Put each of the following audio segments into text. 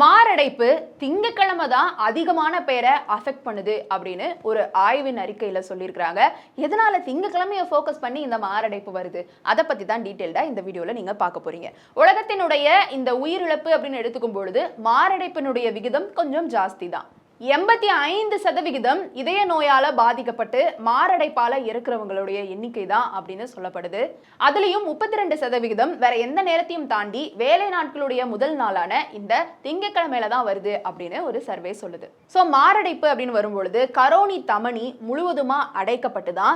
மாரடைப்பு திங்கக்கிழமை தான் அதிகமான பேரை அஃபெக்ட் பண்ணுது அப்படின்னு ஒரு ஆய்வின் அறிக்கையில் சொல்லியிருக்கிறாங்க. எதனால திங்கக்கிழமையை ஃபோக்கஸ் பண்ணி இந்த மாரடைப்பு வருது? அதை பற்றி தான் டீட்டெயில்டாக இந்த வீடியோவில் நீங்கள் பார்க்க போறீங்க. உலகத்தினுடைய இந்த உயிரிழப்பு அப்படின்னு எடுத்துக்கும் பொழுது மாரடைப்பினுடைய விகிதம் கொஞ்சம் ஜாஸ்தி தான். எண்பத்தி ஐந்து சதவிகிதம் இதய நோயால பாதிக்கப்பட்டு மாரடைப்பால இருக்கிறவங்களுடைய எண்ணிக்கை தான் அப்படின்னு சொல்லப்படுது. அதுலயும் முப்பத்தி ரெண்டு சதவிகிதம் வேற எந்த நேரத்தையும் தாண்டி வேலை நாட்களுடைய முதல் நாளான இந்த திங்கக்கிழமையில தான் வருது அப்படின்னு ஒரு சர்வே சொல்லுது. ஸோ மாரடைப்பு அப்படின்னு வரும்பொழுது கரோனி தமனி முழுவதுமா அடைக்கப்பட்டு தான்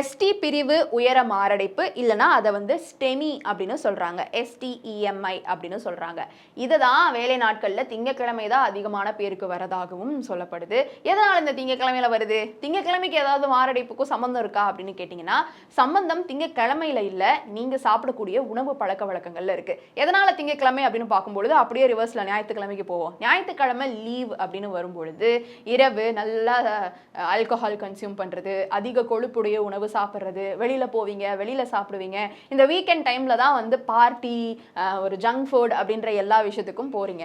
எஸ்டி பிரிவு உயர மாரடைப்பு இல்லைன்னா அதை வந்து ஸ்டெமி அப்படின்னு சொல்றாங்க. எஸ்டிஇஎம்ஐ அப்படின்னு சொல்றாங்க. இதை தான் வேலை நாட்கள்ல திங்கக்கிழமை தான் அதிகமான பேருக்கு வரதாகவும் சொல்லப்படுது. எதனால இந்த திங்கக்கிழமையில வருது? திங்கக்கிழமைக்கு ஏதாவது மாரடைப்புக்கும் சம்பந்தம் இருக்கா அப்படின்னு கேட்டிங்கன்னா சம்பந்தம் திங்கக்கிழமையில இல்ல நீங்க சாப்பிடக்கூடிய உணவு பழக்க வழக்கங்கள்ல இருக்கு. எதனால திங்கக்கிழமை அப்படின்னு பார்க்கும்பொழுது அப்படியே ரிவர்ஸ்ல ஞாயிற்றுக்கிழமைக்கு போவோம். ஞாயிற்றுக்கிழமை லீவ் அப்படின்னு வரும்பொழுது இரவு நல்லா ஆல்கஹால் கன்சியூம் பண்றது அதிக கொழுப்புடைய உணவு சாப்பிட்றது வெளியில போவீங்க வெளியில சாப்பிடுவீங்க இந்த வீக்கெண்ட் டைம்ல தான் வந்து பார்ட்டி ஒரு ஜங்க் ஃபுட் அப்படின்ற எல்லா விஷயத்துக்கும் போறீங்க.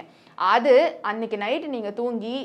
அது அன்னைக்கு நைட்டு நீங்கள் தூங்கி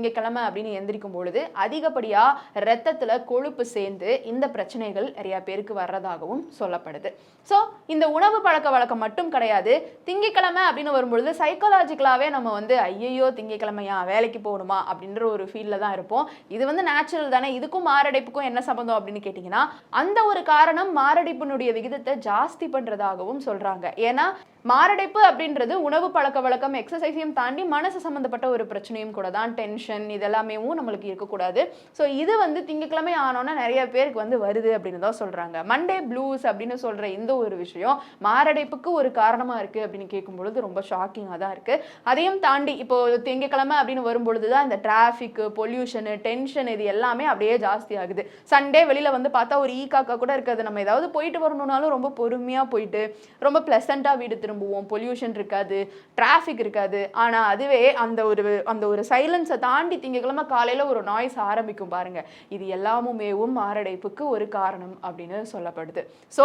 திங்கக்கிழமை அப்படின்னு எந்திரிக்கும் பொழுது அதிகப்படியாக ரத்தத்தில் கொழுப்பு சேர்ந்து இந்த பிரச்சனைகள் நிறைய பேருக்கு வர்றதாகவும் சொல்லப்படுது. ஸோ இந்த உணவு பழக்க வழக்கம் மட்டும் கிடையாது. திங்கக்கிழமை அப்படின்னு வரும்பொழுது சைக்காலஜிக்கலாகவே நம்ம வந்து ஐயையோ திங்கக்கிழமையா வேலைக்கு போகணுமா அப்படின்ற ஒரு ஃபீலில் தான் இருப்போம். இது வந்து நேச்சுரல் தானே. இதுக்கும் மாரடைப்புக்கும் என்ன சம்பந்தம் அப்படின்னு கேட்டிங்கன்னா அந்த ஒரு காரணம் மாரடைப்பினுடைய விகிதத்தை ஜாஸ்தி பண்ணுறதாகவும் சொல்கிறாங்க ஏன்னா மாரடைப்பு அப்படின்றது உணவு பழக்க வழக்கம் எக்ஸசைஸையும் தாண்டி மனசு சம்மந்தப்பட்ட ஒரு பிரச்சனையும் கூட தான். டென்ஷன் இதெல்லாமேவும் நம்மளுக்கு இருக்கக்கூடாது. ஸோ இது வந்து திங்கக்கிழமை ஆனோன்னா நிறைய பேருக்கு வந்து வருது அப்படின்னு தான் சொல்கிறாங்க மண்டே ப்ளூஸ் அப்படின்னு சொல்கிற இந்த ஒரு விஷயம் மாரடைப்புக்கு ஒரு காரணமாக இருக்குது அப்படின்னு கேட்கும்பொழுது ரொம்ப ஷாக்கிங்காக தான் இருக்குது அதையும் தாண்டி இப்போது திங்கக்கிழமை அப்படின்னு வரும்பொழுது தான் இந்த டிராஃபிக்கு பொல்யூஷனு டென்ஷன் இது எல்லாமே அப்படியே ஜாஸ்தி ஆகுது. சண்டே வெளியில் வந்து பார்த்தா ஒரு ஈ காக்கா கூட இருக்காது. நம்ம ஏதாவது போயிட்டு வரணும்னாலும் ரொம்ப பொறுமையாக போயிட்டு ரொம்ப ப்ளசண்ட்டாக வீடு திரும்புவோம். பொல்யூஷன் இருக்காது டிராஃபிக் இருக்காது. ஆனால் அதுவே அந்த ஒரு அந்த ஒரு சைலன்ஸை தான் தாண்டி திங்கக்கிழமை காலையில் ஒரு நாய்ஸ் ஆரம்பிக்கும் பாருங்கள் இது எல்லாமுமேவும் மாரடைப்புக்கு ஒரு காரணம் அப்படின்னு சொல்லப்படுது. ஸோ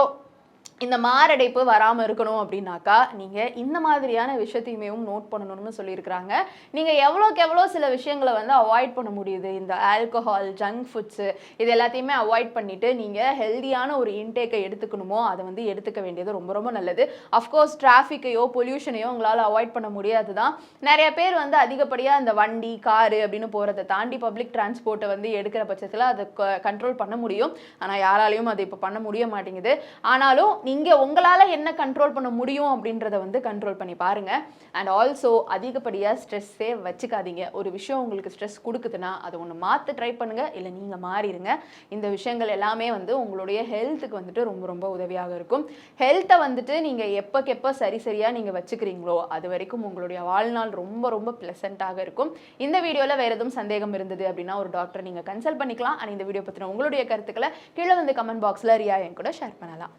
இந்த மாரடைப்பு வராமல் இருக்கணும் அப்படின்னாக்கா நீங்கள் இந்த மாதிரியான விஷயத்தையுமேவும் நோட் பண்ணணும்னு சொல்லியிருக்கிறாங்க. நீங்கள் எவ்வளோக்கு எவ்வளோ சில விஷயங்களை வந்து அவாய்ட் பண்ண முடியுது? இந்த ஆல்கஹால் ஜங்க் ஃபுட்ஸு இது எல்லாத்தையுமே அவாய்ட் பண்ணிவிட்டு நீங்கள் ஹெல்தியான ஒரு இன்டேக்கை எடுத்துக்கணுமோ அதை வந்து எடுத்துக்க வேண்டியது ரொம்ப ரொம்ப நல்லது. அஃப்கோர்ஸ் டிராஃபிக்கையோ பொல்யூஷனையோ உங்களால் அவாய்ட் பண்ண முடியாது தான் நிறைய பேர் வந்து அதிகப்படியாக இந்த வண்டி காரு அப்படின்னு போகிறத தாண்டி பப்ளிக் டிரான்ஸ்போர்ட்டை வந்து எடுக்கிற பட்சத்தில் அதை கண்ட்ரோல் பண்ண முடியும். ஆனால் யாராலையும் அதை இப்போ பண்ண முடிய மாட்டேங்குது. ஆனாலும் நீங்கள் உங்களால் என்ன கண்ட்ரோல் பண்ண முடியும் அப்படின்றத வந்து கண்ட்ரோல் பண்ணி பாருங்கள் அண்ட் ஆல்சோ அதிகப்படியாக ஸ்ட்ரெஸ்ஸே வச்சுக்காதீங்க. ஒரு விஷயம் உங்களுக்கு ஸ்ட்ரெஸ் கொடுக்குதுன்னா அதை ஒன்று மாற்ற ட்ரை பண்ணுங்கள் இல்லை நீங்கள் மாறிடுங்க. இந்த விஷயங்கள் எல்லாமே வந்து உங்களுடைய ஹெல்த்துக்கு வந்துட்டு ரொம்ப ரொம்ப உதவியாக இருக்கும். ஹெல்த்தை வந்துட்டு நீங்கள் எப்போக்கெப்போ சரி சரியாக நீங்கள் வச்சுக்கிறீங்களோ அது வரைக்கும் உங்களுடைய வாழ்நாள் ரொம்ப ரொம்ப ப்ளசண்ட்டாக இருக்கும். இந்த வீடியோவில் வேறு எதுவும் சந்தேகம் இருந்தது அப்படின்னா ஒரு டாக்டர் நீங்கள் கன்சல்ட் பண்ணிக்கலாம். அண்ட் இந்த வீடியோ பற்றின உங்களுடைய கருத்துக்களை கீழே வந்து கமெண்ட் பாக்ஸில் ரியா என் கூட ஷேர் பண்ணலாம்.